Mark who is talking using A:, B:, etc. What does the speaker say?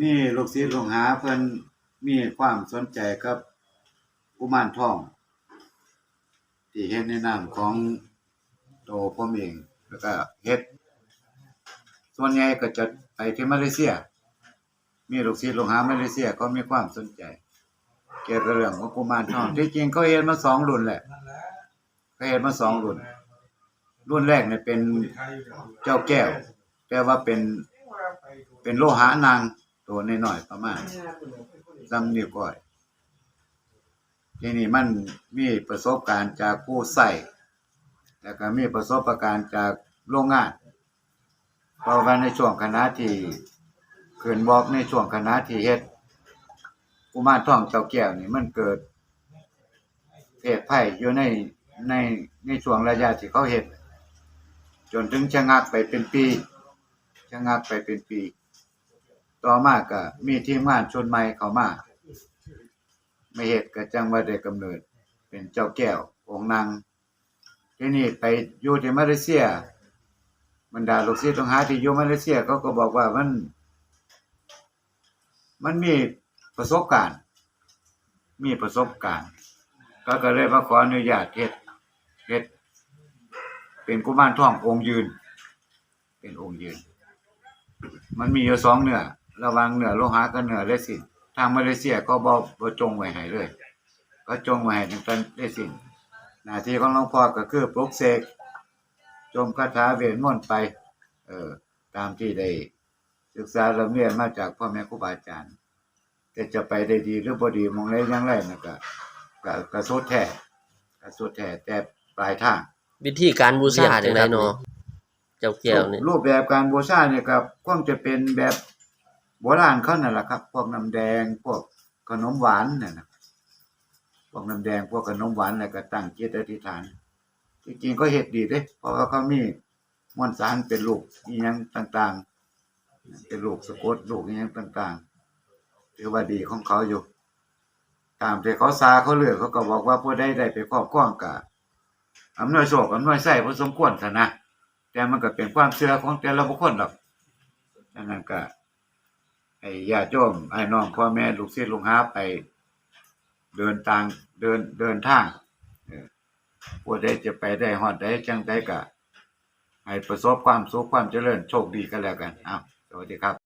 A: มีลูกศิษย์ลูกหาเพิ่นมีความสนใจกับกุมารทอง ที่เฮ็ดในนามของโตผมเองแล้วก็เฮ็ด ส่วนใหญ่ก็จะไปที่มาเลเซีย มีลูกศิษย์ลูกหามาเลเซียเขามีความสนใจ เกี่ยวกับเรื่องของกุมารทอง ที่จริงเขาเฮ็ดมาสองรุ่นแหละเขาเฮ็ดมาสองรุ่น รุ่นแรกเนี่ยเป็นเจ้าแก้ว แต่ว่าเป็นเป็นโลหะนาง ตัวน้อยๆประมาณซ้ำนิ้วก้อย ทีนี้มันมีประสบการณ์จากผู้ใส่แล้วก็มีประสบการณ์จากโรงงานเพราะว่าในช่วงคณะที่เกินบอกในช่วงคณะที่เฮ็ดกุมารทองเจ้าแก้วนี่มันเกิดเพศภัยอยู่ในในในช่วงระยะที่เขาเฮ็ดจนถึงชะงักไปเป็นปีชะงักไปเป็นปี ต่อมาก็มีทีมงานชนใหม่เขามาไม่เฮ็ดก็จังว่าได้กำเนิด เป็นเจ้าแก้วองค์นางที่นี้ไปอยู่ที่มาเลเซียบรรดาลูกศิษย์ลูกหาที่อยู่มาเลเซียเขาก็บอกว่ามัน มันมีประสบการณ์ มีประสบการณ์ ก็ก็เลยมาขออนุญาตเฮ็ดเฮ็ดเป็นกุมารทององค์ยืน เป็นองค์ยืน มันมีอยู่สองเนื้อ ระหว่างเนื้อโลหะกับเนื้อเรซินทางมาเลเซียก็บ่บ่จงไว้ให้เลย ก็จงไว้ให้ตั้งแต่เรซินหน้าที่ของหลวงพ่อก็คือปลุกเสกจมคาถาเวทมนต์ไป เอ่อตามที่ได้ศึกษาเรียนเรียนมาจากพ่อแม่ครูบาอาจารย์แต่จะไปได้ดีหรือบ่ดีมองได้อย่างไรนั่นก็ก็ก็สุดแท้ก็สุดแท้แต่ปลายทาง
B: วิธีการบูชาจังไดเนาะเจ้าแก้วนี่
A: รูปแบบการบูชาเนี่ยครับคงจะเป็นแบบ โบราณเขานั่นแหละครับ พวกน้ำแดงพวกขนมหวานเนี่ยนะพวกน้ำแดงพวกขนมหวานแล้วก็ตั้งเจตอธิษฐานจริงๆก็เฮ็ดดีเด้ เพราะว่าเขามีมวลสารเป็นลูกอีหยังต่างๆ เป็นลูกสะกดลูกอีหยังต่างๆถือว่าดีของเขาอยู่ตามที่เขาซาเขาเลือกเขาก็บอกว่าผู้ใดได้ไปครอบครองกะอำนวยโชคอำนวยไส้พอสมควรซะนะแต่มันก็เป็นความเชื่อของแต่ละบุคคลดอกดังนั้นก็ ไอ้ญาติโยมไอ้น้องพ่อแม่ลูกศิษย์ลูกหาไป เดินทางเดินเดินทางผู้ใดจะไปได้ฮอดได้จังไดก็ให้ประสบความสุขความเจริญโชคดีกันแล้วกันอ้าวสวัสดีครับ